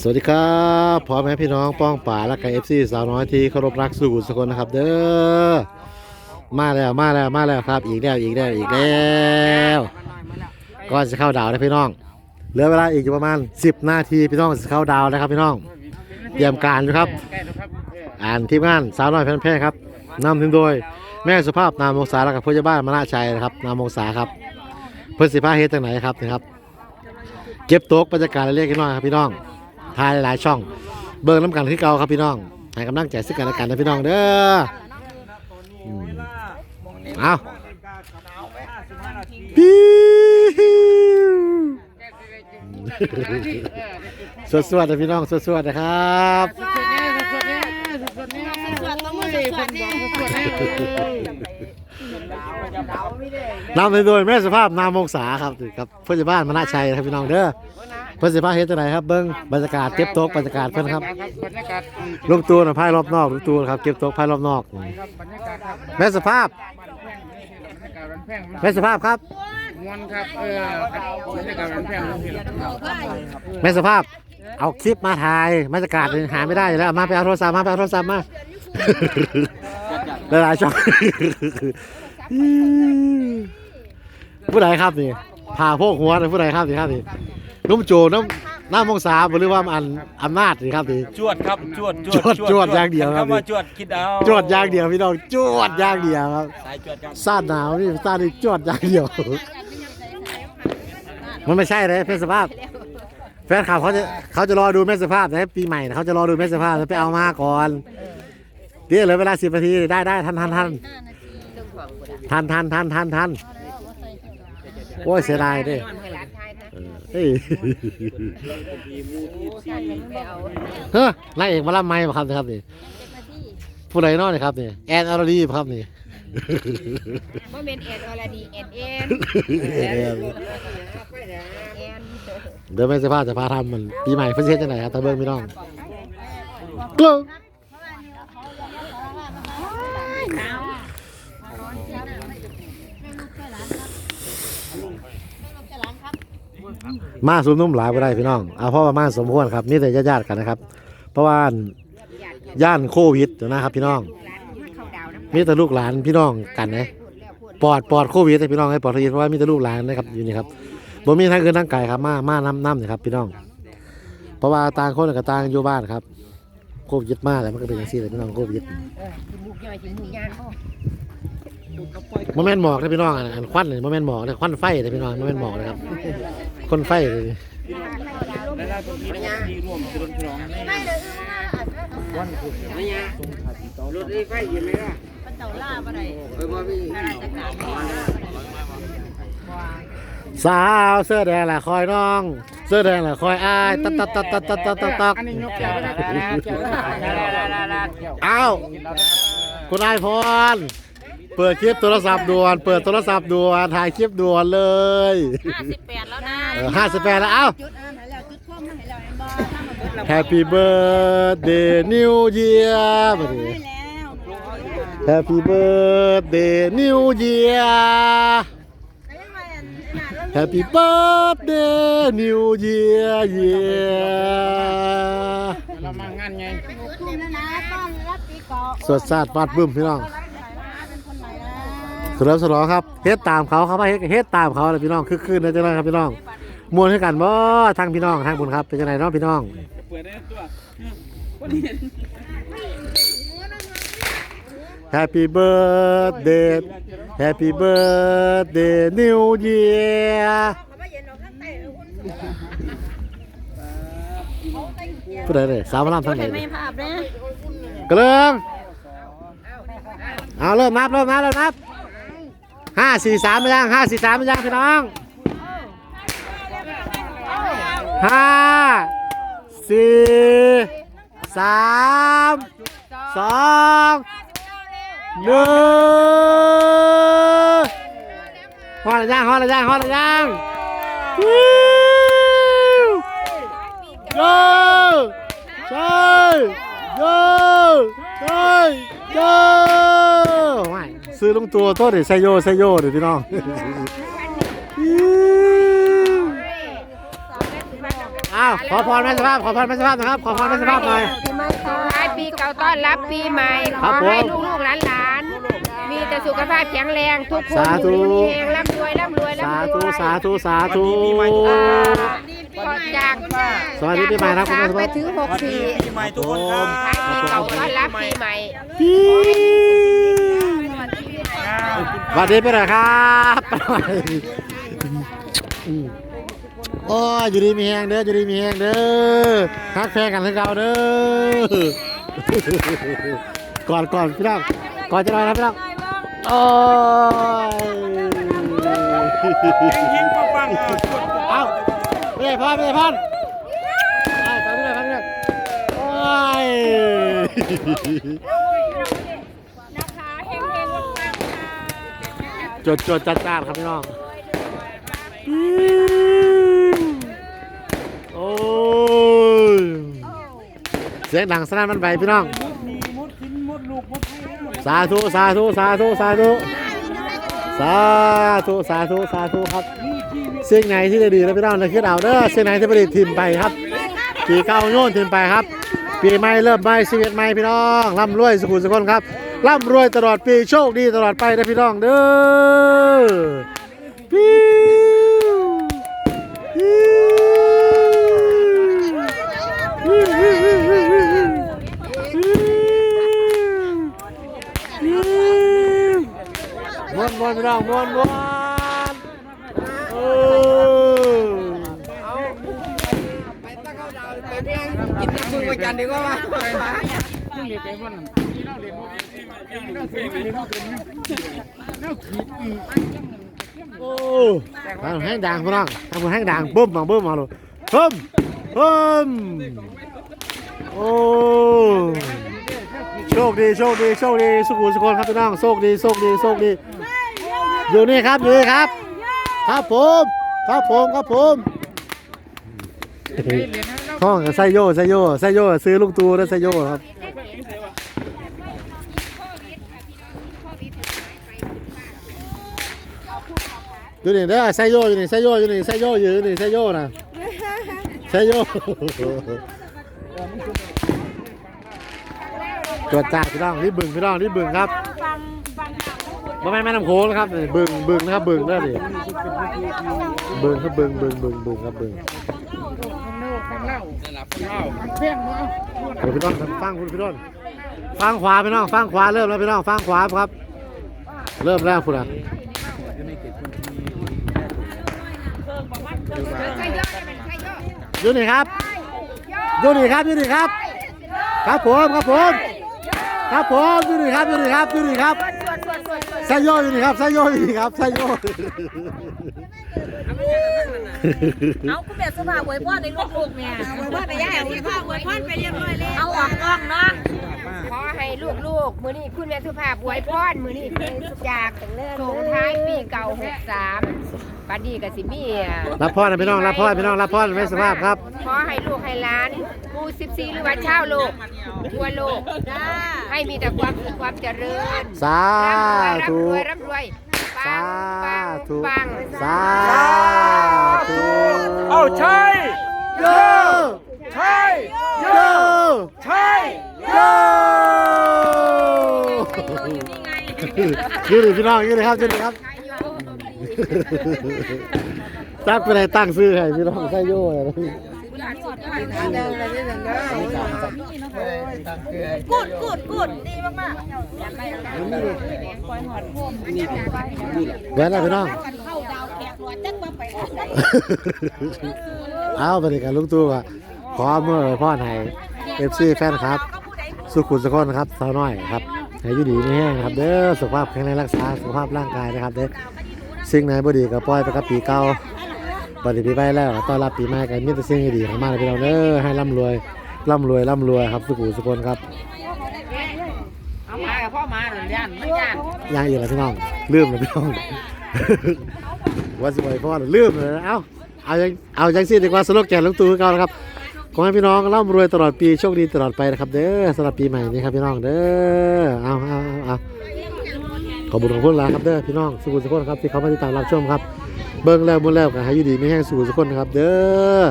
สวัสดีครับพ่อแม่พี่น้องป้องป่าและกับเอฟซีสาวน้อยที่เคารพรักสู่สกลนะครับ เด้อมาแล้วมาแล้วมาแล้วครับ อีกแล้วอีกแล้วอีกแล้วก่อนจะเข้าดาวนะพี่น้องเหลือเวลาอีกประมาณ 10 นาทีพี่น้องจะเข้าดาวนะครับพี่น้องเตรียมการอยู่ครับ อ่านทีมงานสาวน้อยแพนแพร่ครับนำถึงโดยแม่สุภาพนามวงศาและกับผู้ใหญ่บ้านมนาชัยนะครับนามวงศาครับเพื่อนสิพาเฮ็ดจังไหนครับนะครับ เก็บโต๊ะบรรยากาศเล็กๆน้อยๆครับพี่น้องทายหลายๆช่อง เบิ่งน้ำกันที่เก่าครับพี่น้องให้กำลังใจซึ่งกันและกันนะพี่น้องเด้ออืมเอาปิ้วสวดๆนะพี่น้องสวดๆนะครับ สวดต้องมือสวดเนี่ยนำโดยแม่สุภาพนามวงศาครับครับเพื่อนบ้านมนาชัยนะครับพี่น้องเด้อเพื่อนสิพาเฮ็ดจังไหนครับเบิ่งบรรยากาศเก็บโต๊ะบรรยากาศเพื่อนครับบรรยากาศลงตัวนะพายรอบนอกลงตัวครับเก็บโต๊ะพายรอบนอกครับบรรยากาศครับแม่สุภาพบรรยากาศมันแพงแม่สุภาพครับมวนครับเออบรรยากาศมันแพงครับพี่แม่สุภาพ เอาคลิปมาถ่ายบรรยากาศหาไม่ได้อยู่แล้วมาไปเอาโทรศัพท์มาไปเอาโทรศัพท์มาหลายๆช่อง ผู้ใดครับนี่ผ่าโพกหัวนะผู้ใดครับนี่ครับนี่นุ่มโจน้ำน้ำมงสาหรือว่าอันอำนาจนี่ครับนี่ จวดครับจวดจวดจวดอย่างเดียวครับ คำว่าจวดคิดเอาจวดอย่างเดียวพี่น้องจวดอย่างเดียวครับสายจวดครับซาดหนาวนี่ซาดนี่จวดอย่างเดียว มันไม่ใช่เลยเพศสภาพ แฟนคลับเขาจะเขาจะรอดูแม่สภาพนะปีใหม่นะเขาจะรอดูแม่สภาพแล้วไปเอามาก่อนเดี๋ยวเหลือเวลาสิบนาทีได้ได้ทันทันทัน ทันทันทันทันทันโอ้ยเสียดายเด้เออเฮ้ยเฮ้ยนายเอกมาล่ำไม้มาครับนะครับนี่ผู้ใดเนอกนี่ครับนี่แอนอรดีครับนี่ว่าเป็นเอ็ดอลดีเอ็ดเอ็นแอนเอ็นเดี๋ยวแม่สภาพจะพาทำมันปีใหม่เพื่อเช็ดจังไหนครับตาเบิ้งพี่น้องกลัว มาซุมนุ่มหลายไปได้พี่น้องเอาเพราะประมาณสมควรครับนี่แต่ญาติๆกันนะครับ เพราะว่าย่านโควิดนะครับ พี่น้องมีแต่ลูกหลานพี่น้องกันนะปลอดปลอดโควิดให้พี่น้องให้ปลอดโควิดเพราะว่ามีแต่ลูกหลานนะครับอยู่นี่ครับบ่มีทางเกินทางไก่ครับมามาน้ำน้ำนี่ครับ พี่น้อง เพราะว่าต่างคนกับต่างอยู่บ้านครับโควิดมากแล้วมันก็เป็นอย่างนี้เลยพี่น้องโควิด เออกินมุกย่อยกินมุกย่างเขาโมเมนต์หมอกนะพี่น้องอันอันควันเลยโมเมนต์หมอกเลยควันไฟเลยพี่น้องโมเมนต์หมอกเลยครับคนไฟเลยและล่าสุดนี้ที่ร่วมสนุนฉลองในวันพุธไม่ยารถไฟอยู่ไหมล่ะมันเต่าล่าอะไรเออบ่มีราชการสาวเสื้อแดงแหละคอยน้อง เสื้อแดงแหละคอยอ้ายตัดตัดตัดตัดตัดตัดตัดตัดอันนี้ยกแก้วได้ไหมแก้วได้อ้าวคุณนายพร เปิดคลิปโทรศัพท์ด่วน เปิดโทรศัพท์ด่วนถ่ายคลิปด่วนเลยห้าสิบแปดแล้วนะห้าสิบแปดแล้วเอ้า จุดอ่านให้แล้วจุดข้อมให้แล้วเอ็นบอถ้ามันเบิดแล้ว Happy birthday New Year บัดนี้แล้ว Happy birthday New Year Happy birthday New Year year เรามางานไงคุณนะนะต้อนรับปีเก่าสวดศาสตร์ฟาดบึ้มพี่น้องเป็นคนไหนนะ สำหรับสลองครับเฮ็ดตามเขาครับว่าเฮ็ดเฮ็ดตามเขาเลยพี่น้องคือคืนนะจังไดครับพี่น้องมวนให้กันบ่ทางพี่น้องทางบุญครับเป็นจังไดเนาะพี่น้องเปิดได้ตัว Happy birthday Happy birthday New Year ผู้ใดเลยสาวมาลำทางไหนไม่เนี่ยภาพนะกระเลิงเอาเริ่มนับเริ่มนับเริ่มนับ ห้าสี่สามไปยังห้าสี่สามไปยังพี่น้องห้าสี่สามสองหนึ่งฮอดยังฮอดยังฮอดหอยังวิวโย่ใช่โย่ใช่โย่ไม่ ซื้อลงตัวโทษดิไซโยไซโยเดี๋ยวพี่น้องวิวอ้าวขอพรแม่สภาพขอพรแม่สภาพนะครับ ขอพรแม่สภาพหน่อย ท้ายปีเก่าต้อนรับปีใหม่ ขครัอบผมให้ลูกๆหลานๆ มีแต่สุขภาพแข็งแรงทุกคนสาธุ อยู่ดีมีแรงร่ำรวยร่ำรวยสาร่ำรธุวยสาธุสาธุอ่าก็จากสวัสดีปีใหม่นะครับคุณแม่สไปภาพถึงหกสี่ปีใหม่ทุกคนครับ ท้ายปีเก่าต้อนรับปีใหม่ สวัสดีไปหน่อยครับโอ้ยอยู่ดีมีแหงเด้ออยู่ดีมีแหงเด้อทักแฟนกันให้เราเด้อก่อนก่อนพี่น้องก่อนจะนอนนะพี่น้องโอ้ยยิงปังเอาไม่ได้พ่อไม่ได้พอเอาตามไปเลยตามไปเลยโอ้ย จดจดจัดจ้านครับพี่น้องโอ้ยเสียงดังสนั่นมันไปพี่น้อง สาธุสาธุสาธุสาธุสาธุสาธุสาธุครับเสิ่งไหนที่ดีๆนะพี่น้องนะคือเอาเด้อสิ่งไหนที่ไม่ดีทิมไปครับปีเก่าโยนทิมไปครับ ปีใหม่เริ่มใหม่ชีวิตใหม่พี่น้องร่ำรวยสุขุมสุขคนครับ ร่ำรวยตลอดปีโชคดีตลอดไปนะพี่น้องเด้อปิ้วม้วนม้วนพี่น้องม้วนม้วนโอ้กินน้ำมึงไปกันดีกว่า โอ้ทำให้ดังพี่น้องทำให้ดังบึ้มมาบึ้มมาเลยบึ้มบึ้มโอ้โชคดีโชคดีโชคดีสุขุมสุขคนครับพี่น้องโชคดีโชคดีโชคดีอยู่นี่ครับอยู่นี่ครับ ครับผมครับผมครับผมห้องกับไซโยไซโยไซโยซื้อลูกตูแล้วไซโยครับ อยู่นี่เด้อไซโยอยู่นี่ไซโยอยู่นี่ไซโยอยู่นี่ไซโยนะไซโยตรวจจ่าพี่น้องรีบบึงพี่น้องรีบบึงครับบ่แม่นแม่น้ำโขงนะครับนี่บึงบึงนะครับบึงเด้อดิบึงครับบึงบึงบึงบึงครับบึงเดี๋ยวพี่น้องฟังคุณพี่น้องฟังขวาพี่น้องฟังขวาเริ่มแล้วพี่น้องฟังขวาครับ เริ่มแล้วคุณอะใช่ย อยู่นี่ครับอยู่นี่ครับอยู่นี่ครับ ครับผมครับผมครับผมอยู่นี่ครับอยู่นี่ครับอยู่นี่ครับส่วนส่วนส่วนส่วนไซโยอยู่นี่ครับไซโยอยู่นี่ครับไซโยเอาคุณแม่สภาพไว้พ่อในลูกๆเนี่ยอวยพรไปย่าอวยพรอวยพรไปเรียบร้อยแล้วเอาออกกล้องเนาะขอให้ลูกๆ มือนี้คุณแม่สุภาพอวยพรมือนี้เป็นจากส่งท้ายปีเก่า63 บัดนี้ก็สิมีอะรับพ่อนะพี่น้องรับพ่อพี่น้องรับพ่อไม่สภาพครับขอให้ลูกให้หลานผู้14 หรือว่าชาวโลก ทั่วโลก ให้มีแต่ความสุขความเจริญ สาร่ำรธุวยร่ำรวยร่ำรวยปัสางธุปังสาธุเอาใช่โยใช่โยใช่โยยืนดิพี่น้องยืนดิครับยืนดิครับ ตั้งไปไหนตั้งซื้อให้พี่น้องไซโยอะไรนะกูดกูดกูดดีมากแหวนอะไรพี่น้องเอาไปดิกันลุงตู่อะขอเมื่อพ่อไหนเอฟซีแฟนครับ สุขุมสกลครับสาวน้อยครับให้อยู่ดีไม่แห้งครับเด้อสุขภาพแข็งแรงรักษาสุขภาพร่างกายนะครับเด้อ สิ่งไหนบ่ดีก็ปล่อยไปกับปีเก่าปฏิปีใหม่แล้วต้อนรับปีใหม่กันมีแต่สิ่งดีๆเข้ามาเลยพี่น้องเด้อให้ร่ำรวยร่ำรวยร่ำรวยครับสุขุมสกลครับเอามากับพ่อมาหรือย่านไม่ย่านอย่างอื่นละพี่น้องลืมเลยพี่น้องว่าสิบอยพ่อลืมเลยเอ้าเอาจังเอาจังสิดีกว่าสโลแกนลุงตู่คือเก่านะครับขอให้พี่น้องร่ำรวยตลอดปีโชคดีตลอดไปนะครับ เด้อสำหรับปีใหม่นี้ครับพี่น้องเด้อเอาเอาเอาเอา ขอบคุณขอบคุณหลายครับเด้อพี่น้องสุขุมสุขคนครับที่เขามาติดตามรับชมครับ เบิ่งแล้วมุ่นแล้วก็ให้อยู่ดีไม่แห้งสุขุมสุขคนนะครับ เด้อ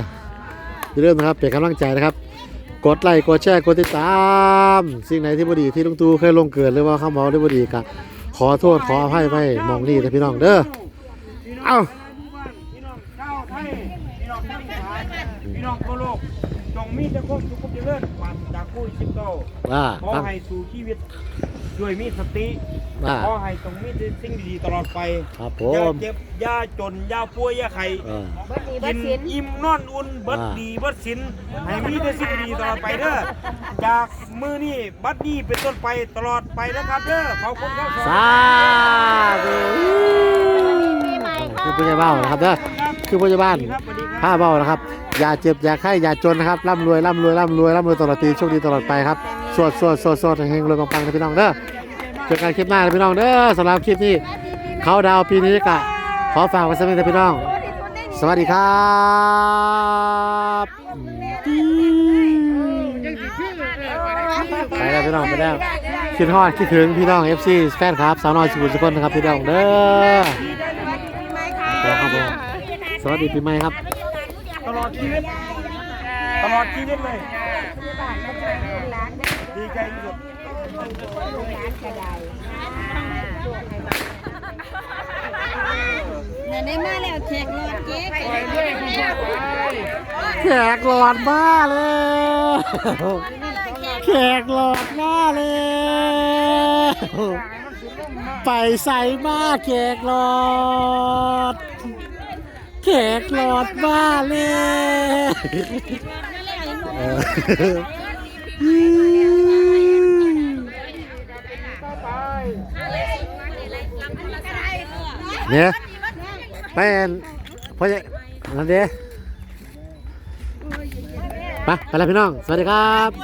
อย่าลืมนะครับเป็นกำลังใจนะครับ กดไลค์กดแชร์กดติดตาม สิ่งไหนที่บดีที่ลุงตูเคยลงเกิดหรือว่าข้าเมาได้บดีก็ขอโทษขออภัยไว้มองนี่นะพี่น้องเด้อเอ้าพี่น้องชาวไทยพี่น้องชาวอีสานพี่น้องทั่วโลกจงมีแต่ความสุขความเจริญปราศจากโควิด19ว่าขอฟังให้สู่ชีวิต ด้วยมีสติว่า ขอให้ตรงมีแต่สิ่งดีๆตลอดไปครับผอย่าม เจ็บอย่าจนอย่าป่วยอย่าไข้เออเบิดนี้กิเบิดนสินอิ่มนอนอุ่นเบิดอ่า ดีเบิดสินให้มีแต่สิ่งดีๆตลอดไปเด้อจากมือนี้บัดนี้เป็นต้นไปตลอดไปนะครับเด้อขอบคุณครับสาธุคือผู้ใหญ่บ้านนะครับเด้อคือผู้ใหญ่บ้านครับสวัสดีครับ ผ้าเบ้านะครับ อย่าเจ็บอย่าไข้อย่าจนนะครับร่ำรวยร่ำรวยร่ำรวยร่ำรวยตลอดปีโชคดีตลอดไปครับ สวดสวดสวดสวดเฮงรวยปังๆนะพี่น้องเด้อเจอกันคลิปหน้านะพี่น้องเด้อสำหรับคลิปนี้เขาดาวปีนี้กะขอฝากไว้สักนิดนะพี่น้อง สวัสดีครับไปแล้วพี่น้องไปแล้วคิดฮอดคิดถึงพี่น้อง FC แฟนครับสาวน้อยสุขุมสุคนนะครับพี่น้องเด้อครับผมสวัสดีปีใหม่ครับ ตลอดชีวิต ตลอดชีวิตเลย ดีใจที่สุดเนี่ยได้มาแล้วแขกรอดเก๊กแขกหลอดบ้าเลยแขกหลอดบ้าเลยไปใส่มาแขกหลอดแขกหลอดบ้าเลย เนี่ยไปอันพ่อใหญ่นั่นเด้ไปไปแล้วพี่น้อง สวัสดีครับ